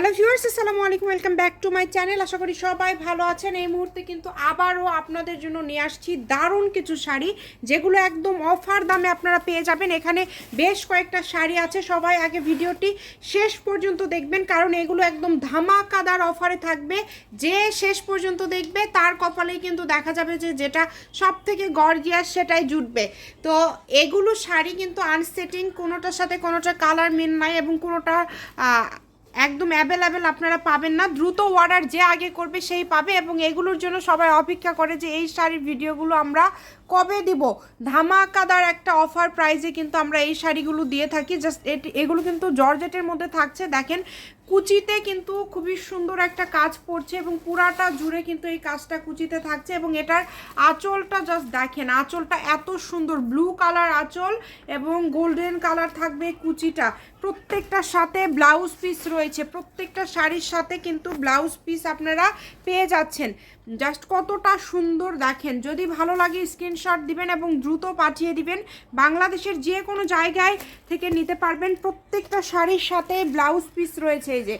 Hello viewers, আসসালামু আলাইকুম, welcome back to my channel. আশা করি সবাই ভালো আছেন। এই মুহূর্তে কিন্তু আবারও আপনাদের জন্য নিয়ে আসছি দারুণ কিছু শাড়ি, যেগুলো একদম অফার দামে আপনারা পেয়ে যাবেন। এখানে বেশ কয়েকটা শাড়ি আছে। সবাই আগে ভিডিওটি শেষ পর্যন্ত দেখবেন, কারণ এগুলো একদম ধামাকাদার অফারে থাকবে। যে শেষ পর্যন্ত দেখবে, তার কপালেই কিন্তু দেখা যাবে যে যেটা সব থেকে গর্জিয়াস সেটাই জুটবে। তো এগুলো শাড়ি কিন্তু আনসেটিং, কোনোটার সাথে কোনোটা কালার মিল নাই এবং কোনোটা একদম অ্যাভেলেবেল আপনারা পাবেন না। দ্রুত অর্ডার যে আগে করবে সেই পাবে এবং এগুলোর জন্য সবাই অপেক্ষা করে যে এই শাড়ির ভিডিওগুলো আমরা কবে দিব। ধামাকাদার একটা অফার প্রাইজে কিন্তু আমরা এই শাড়িগুলো দিয়ে থাকি। জাস্ট এগুলো কিন্তু জর্জেটের মধ্যে থাকছে। দেখেন, কুচিতে কিন্তু খুবই সুন্দর একটা কাজ পড়ছে এবং পুরাটা জুড়ে কিন্তু এই কাজটা কুচিতে থাকছে এবং এটার আঁচলটা জাস্ট দেখেন, আঁচলটা এত সুন্দর। ব্লু কালার আঁচল এবং গোল্ডেন কালার থাকবে কুচিটা। প্রত্যেকটার সাথে ব্লাউজ পিস রয়েছে প্রত্যেকটা শাড়ির সাথে কিন্তু ব্লাউজ পিস আপনারা পেয়ে যাচ্ছেন। জাস্ট কতটা সুন্দর দেখেন। যদি ভালো লাগে স্ক্রিনশট দিবেন এবং দ্রুত পাঠিয়ে দিবেন। বাংলাদেশের যে কোনো জায়গায় থেকে নিতে পারবেন প্রত্যেকটা শাড়ির সাথে ব্লাউজ পিস রয়েছে এই যে।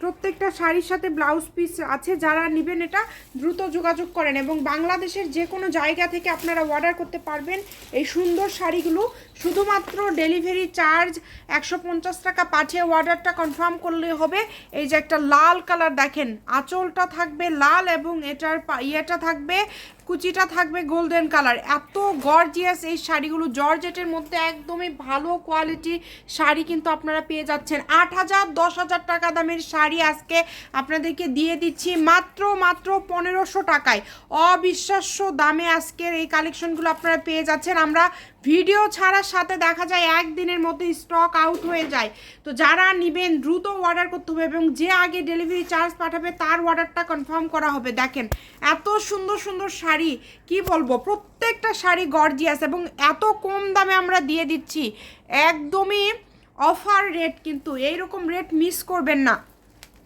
প্রত্যেকটা শাড়ির সাথে ব্লাউজ পিস আছে। যারা নেবেন এটা দ্রুত যোগাযোগ করেন এবং বাংলাদেশের যে কোনো জায়গা থেকে আপনারা অর্ডার করতে পারবেন এই সুন্দর শাড়িগুলো শুধুমাত্র ডেলিভারি চার্জ একশো পঞ্চাশ টাকা পাঠিয়ে অর্ডারটা কনফার্ম করলে হবে। এই যে একটা লাল কালার দেখেন, আঁচলটা থাকবে লাল এবং এটার ইয়েটা থাকবে, কুচিটা থাকবে গোল্ডেন কালার। এত গর্জিয়াস এই শাড়িগুলো, জর্জেটের মধ্যে একদমই ভালো কোয়ালিটি শাড়ি কিন্তু আপনারা পেয়ে যাচ্ছেন। আট হাজার, দশ হাজার টাকা দামের শাড়ি আজকে আপনাদেরকে দিয়ে দিচ্ছি মাত্র মাত্র পনেরোশো টাকায়। অবিশ্বাস্য দামে আজকের এই কালেকশনগুলো আপনারা পেয়ে যাচ্ছেন। আমরা ভিডিও ছাড়ার সাথে দেখা যায় একদিনের মধ্যে স্টক আউট হয়ে যায়। তো যারা নেবেন, দ্রুত অর্ডার করতে হবে এবং যে আগে ডেলিভারি চার্জ পাঠাবে, তার অর্ডারটা কনফার্ম করা হবে। দেখেন, এত সুন্দর সুন্দর শাড়ি, কি বলব? প্রত্যেকটা শাড়ি গর্জিয়াস এবং এত কম দামে আমরা দিয়ে দিচ্ছি। একদমই অফার রেট কিন্তু, এইরকম রেট মিস করবেন না।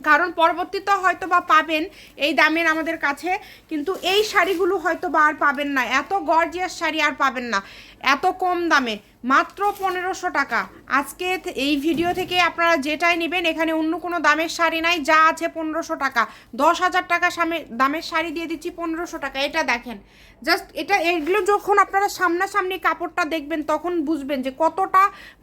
কারণ পরবর্তীতে হয়তো বা পাবেন এই দামের আমাদের কাছে, কিন্তু এই শাড়িগুলো হয়তো বা আর পাবেন না। এত গর্জিয়াস শাড়ি আর পাবেন না। এত কম দামে, মাত্র পনেরোশো টাকা। আজকে এই ভিডিও থেকে আপনারা যেটাই নেবেন, এখানে অন্য কোনো দামের শাড়ি নাই, যা আছে পনেরোশো টাকা। দশ হাজার টাকা দামের শাড়ি দিয়ে দিচ্ছি পনেরোশো টাকা, এটা দেখেন। জাস্ট এটা এগুলো যখন আপনারা সামনাসামনি কাপড়টা দেখবেন, তখন বুঝবেন যে কতটা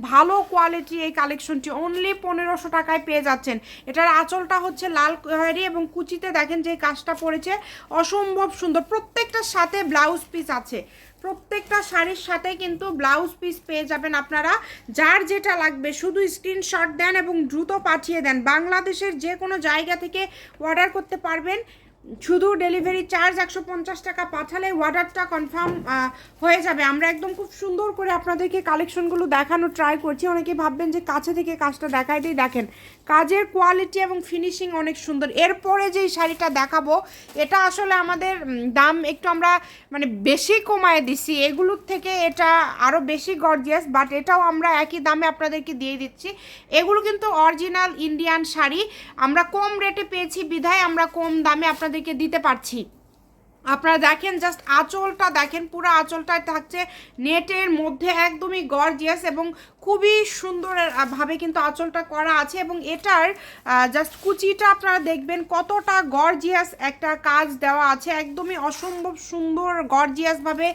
ভালো কোয়ালিটি এই কালেকশনটি অনলি পনেরোশো টাকায় পেয়ে যাচ্ছেন। এটার আঁচলটা হচ্ছে লাল খয়েরি এবং কুচিতে দেখেন যে কাজটা পড়েছে। অসম্ভব সুন্দর, প্রত্যেকটার সাথে ব্লাউজ পিস আছে। প্রত্যেকটা শাড়ির সাথে কিন্তু ব্লাউজ পিস পেয়ে যাবেন আপনারা। যার যেটা লাগবে, শুধু স্ক্রিনশট দেন এবং দ্রুত পাঠিয়ে দেন। বাংলাদেশের যে কোনো জায়গা থেকে অর্ডার করতে পারবেন। শুধু ডেলিভারি চার্জ একশো পঞ্চাশ টাকা পাঠালে অর্ডারটা কনফার্ম হয়ে যাবে। আমরা একদম খুব সুন্দর করে আপনাদেরকে কালেকশনগুলো দেখানো ট্রাই করছি। অনেকে ভাববেন যে কাছে থেকে কাজটা দেখাই দিই দেখেন। কাজের কোয়ালিটি এবং ফিনিশিং অনেক সুন্দর। এরপরে যেই শাড়িটা দেখাবো, এটা আসলে আমাদের দাম একটু আমরা মানে বেশি কমায় দিছি। এগুলোর থেকে এটা আরও বেশি গর্জিয়াস বাট এটাও আমরা একই দামে আপনাদেরকে দিয়ে দিচ্ছি। এগুলো কিন্তু অরিজিনাল ইন্ডিয়ান শাড়ি। আমরা কম রেটে পেয়েছি বিধায়, আমরা কম দামে আপনাদেরকে দিতে পারছি। আপনারা দেখেন জাস্ট আঁচলটা দেখেন, পুরো আঁচলটা থাকছে নেটের মধ্যে একদমই গর্জিয়াস এবং খুবই সুন্দর ভাবে কিন্তু আঁচলটা করা আছে এবং এটার জাস্ট কুচিটা আপনারা দেখবেন কতটা গর্জিয়াস একটা কাজ দেওয়া আছে। একদমই অসম্ভব সুন্দর গর্জিয়াসভাবে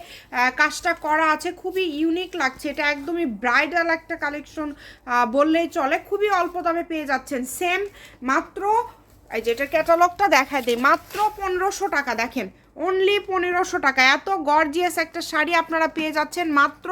কাজটা করা আছে। খুবই ইউনিক লাগছে। এটা একদমই ব্রাইডাল একটা কালেকশন বললেই চলে। খুবই অল্প দামে পেয়ে যাচ্ছেন। সেম মাত্র এই যে এটার ক্যাটালগটা দেখায় দেয় মাত্র পনেরোশো টাকা দেখেন অনলি পনেরোশো টাকা। এত গর্জিয়াস একটা শাড়ি আপনারা পেয়ে যাচ্ছেন মাত্র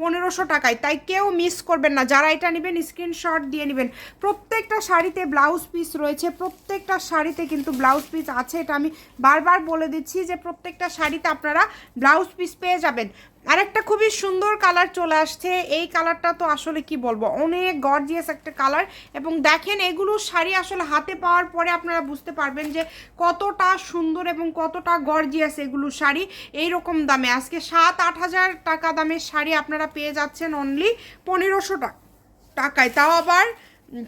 পনেরোশো টাকায়। তাই কেউ মিস করবেন না, যারা এটা নেবেন স্ক্রিনশট দিয়ে নেবেন। প্রত্যেকটা শাড়িতে ব্লাউজ পিস রয়েছে, প্রত্যেকটা শাড়িতে কিন্তু ব্লাউজ পিস আছে। এটা আমি বারবার বলে দিচ্ছি যে প্রত্যেকটা শাড়িতে আপনারা ব্লাউজ পিস পেয়ে যাবেন। আরেকটা খুবই সুন্দর কালার চলে আসছে। এই কালারটা তো আসলে কি বলব? অনেক গর্জিয়াস একটা কালার এবং দেখেন এগুলো শাড়ি আসলে হাতে পাওয়ার পরে আপনারা বুঝতে পারবেন যে কতটা সুন্দর এবং কতটা গর্জিয়াস এগুলো শাড়ি। এই রকম দামে আজকে সাত, আট হাজার টাকা দামের শাড়ি আপনারা পেয়ে যাচ্ছেন অনলি পনেরোশো টাকায়। তাও আবার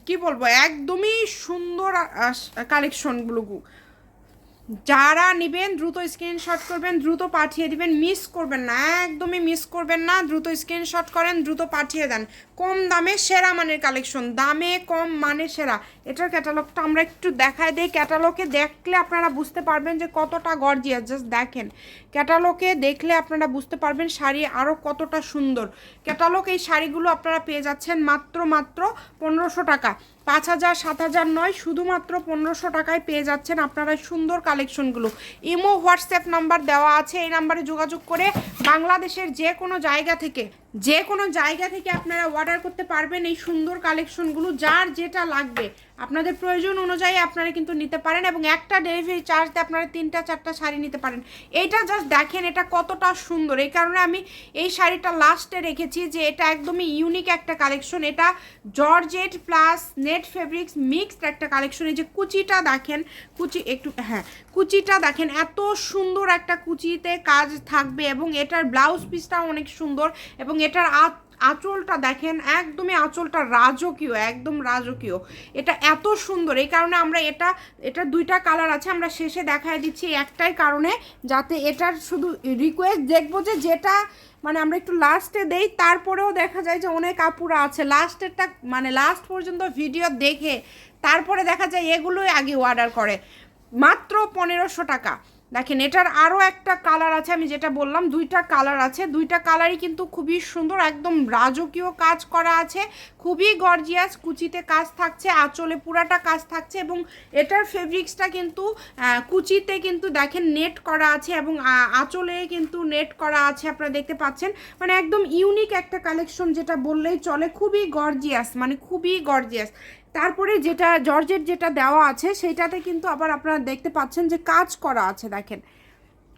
কি বলব? একদমই সুন্দর কালেকশনগুলো যারা নেবেন, দ্রুত স্ক্রিনশট করবেন, দ্রুত পাঠিয়ে দিবেন মিস করবেন না, একদমই মিস করবেন না, দ্রুত স্ক্রিনশট করেন, দ্রুত পাঠিয়ে দেন। কম দামে সেরা মানের কালেকশন দামে কম মানে সেরা। এটার ক্যাটালগটা আমরা একটু দেখায় দিই। ক্যাটালগে দেখলে আপনারা বুঝতে পারবেন যে কতটা গর্জিয়াস জাস্ট দেখেন। ক্যাটালগে দেখলে আপনারা বুঝতে পারবেন শাড়ি আরও কতটা সুন্দর। ক্যাটালগ এই শাড়িগুলো আপনারা পেয়ে যাচ্ছেন মাত্র মাত্র পনেরোশো টাকা পাঁচ হাজার, সাত হাজার নয়, শুধুমাত্র পনেরোশো টাকায় পেয়ে যাচ্ছেন আপনারা সুন্দর কালেকশনগুলো। ইমো, হোয়াটসঅ্যাপ নাম্বার দেওয়া আছে, এই নাম্বারে যোগাযোগ করে বাংলাদেশের যে কোনো জায়গা থেকে, যে কোনো জায়গা থেকে আপনারা অর্ডার করতে পারবেন এই সুন্দর কালেকশনগুলো, যার যেটা লাগবে। আপনাদের প্রয়োজন অনুযায়ী আপনারা কিন্তু নিতে পারেন এবং একটা ডেলিভারি চার্জ দিয়ে আপনারা তিনটা, চারটা শাড়ি নিতে পারেন। এইটা জাস্ট দেখেন এটা কতটা সুন্দর। এই কারণে আমি এই শাড়িটা লাস্টে রেখেছি যে এটা একদমই ইউনিক একটা কালেকশন এটা georgette plus net fabrics mixed একটা কালেকশন এই যে কুচিটা দেখেন, কুচি একটু হ্যাঁ কুচিটা দেখেন, এত সুন্দর একটা কুচিতে কাজ থাকবে এবং এটার ব্লাউজ পিসটাও অনেক সুন্দর এবং এটার আঁচলটা দেখেন, একদমই আঁচলটা রাজকীয়, একদম রাজকীয়। এটা এত সুন্দর, এই কারণে আমরা এটা এটা দুইটা কালার আছে, আমরা শেষে দেখায় দিচ্ছি একটাই কারণে, যাতে এটার শুধু রিকোয়েস্ট দেখব যে যেটা মানে আমরা একটু লাস্টে দেই, তারপরেও দেখা যায় যে অনেক আপুরা আছে লাস্টেরটা মানে লাস্ট পর্যন্ত ভিডিও দেখে, তারপরে দেখা যায় এগুলোই আগে অর্ডার করে। মাত্র পনেরোশো টাকা। দেখেন, এটার আরও একটা কালার আছে, আমি যেটা বললাম, দুইটা কালার আছে। দুইটা কালারই কিন্তু খুবই সুন্দর, একদম রাজকীয় কাজ করা আছে, খুবই গর্জিয়াস কুচিতে কাজ থাকছে, আঁচলে পুরাটা কাজ থাকছে এবং এটার ফেব্রিক্সটা কিন্তু কুচিতে কিন্তু দেখেন নেট করা আছে এবং আঁচলে কিন্তু নেট করা আছে, আপনারা দেখতে পাচ্ছেন। মানে একদম ইউনিক একটা কালেকশন যেটা বললেই চলে, খুবই গর্জিয়াস মানে খুবই গর্জিয়াস তারপরে যেটা জর্জের যেটা দেওয়া আছে, সেইটাতে কিন্তু আবার আপনারা দেখতে পাচ্ছেন যে কাজ করা আছে, দেখেন।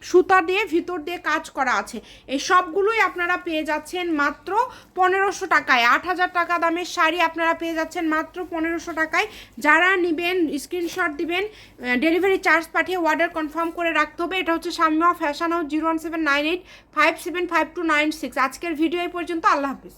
সুতা দিয়ে, ভিতর দিয়ে কাজ করা আছে। এই সবগুলোই আপনারা পেয়ে যাচ্ছেন মাত্র পনেরোশো টাকায়। আট হাজার টাকা দামের শাড়ি আপনারা পেয়ে যাচ্ছেন মাত্র পনেরোশো টাকায়। যারা নেবেন স্ক্রিনশট দিবেন ডেলিভারি চার্জ পাঠিয়ে অর্ডার কনফার্ম করে রাখতে হবে। এটা হচ্ছে Samya fashion house zero one seven nine eight five seven five two nine six আজকের ভিডিও এই পর্যন্ত। আল্লাহ হাফিজ।